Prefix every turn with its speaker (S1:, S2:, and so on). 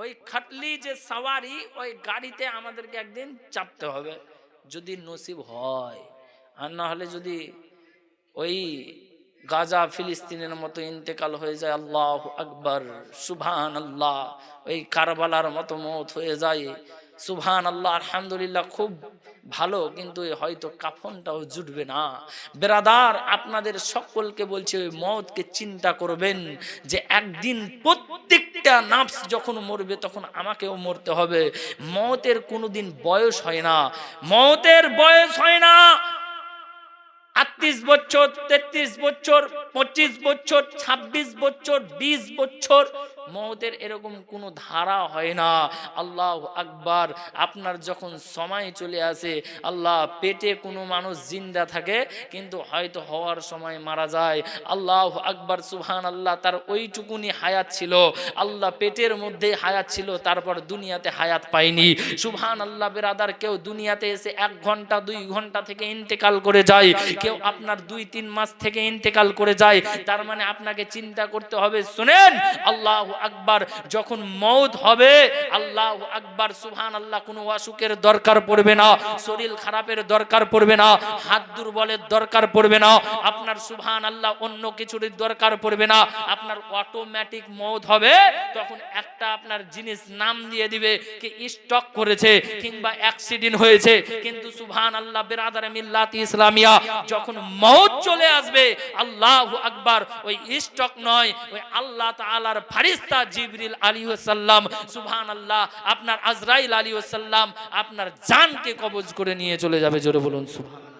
S1: ওই খাটলি যে সাওয়ারি, ওই গাড়িতে আমাদেরকে একদিন চাপতে হবে, যদি নসিব হয়। আর না হলে যদি ওই গাজা ফিলিস্তিনের মতো ইন্তেকাল হয়ে যায়, আল্লাহ আকবর সুবহান আল্লাহ ওই কারবালার মতো মত হয়ে যায়। সুভান আল্লাহ আলহামদুলিল্লাহ, খুব ভালো, কিন্তু হয়তো কাফনটাও জুটবে না। বেরাদার, আপনাদের সকলকে বলছে, ওই মতকে চিন্তা করবেন যে একদিন প্রত্যেকটা নাফস যখন মরবে, তখন আমাকেও মরতে হবে। মতের কোনোদিন বয়স হয় না। মতের বয়স হয় না। আটত্রিশ বছর, তেত্রিশ বছর, পঁচিশ বছর ২৬ বছর ২০ বছর মৌতের এরকম কোনো ধারা হয় না। আল্লাহ আকবার, আপনার যখন সময় চলে আসে, আল্লাহ পেটে কোনো মানুষ জিন্দা থাকে, কিন্তু হয়তো হওয়ার সময় মারা যায়। আল্লাহ আকবার সুহান আল্লাহ তার ওইটুকুনি হায়াত ছিল। আল্লাহ পেটের মধ্যে হায়াত ছিল, তারপর দুনিয়াতে হায়াত পায়নি। সুবহান আল্লাহ বেরাদার, কেউ দুনিয়াতে এসে এক ঘণ্টা, দুই ঘণ্টা থেকে ইন্তেকাল করে যায়। কেউ আপনার দুই, তিন মাস থেকে ইন্তেকাল করে যায়। তার মানে আপনাকে চিন্তা করতে হবে, শুনেন, আল্লাহ আকবার, যখন মৌত হবে, আল্লাহ আকবার সুবহান আল্লাহ কোনো অসুখের দরকার পড়বে না, শরীর খারাপের দরকার পড়বে না, হাত দুর্বলের দরকার পড়বে না, আপনার সুবহান আল্লাহ অন্য কিছুর দরকার পড়বে না, আপনার অটোমেটিক মৌত হবে, তখন একটা আপনার জিনিস নাম দিয়ে দিবে, কি স্টক করেছে, কিংবা অ্যাক্সিডেন্ট হয়েছে, কিন্তু সুবহান আল্লাহ বেরাদার মিল্লাত ইসলামিয়া। যখন মৌত চলে আসবে, আল্লাহ আকবার, ওই স্টক নয়, ওই আল্লাহ তাআলার ফারিস্তা জিবরিল আলাইহিস সালাম। সুবহান আল্লাহ আপনার আজরাইল আলাইহিস সালাম, আপনার জানকে কবজ করে নিয়ে চলে যাবে, জোরে বলুন সুবহান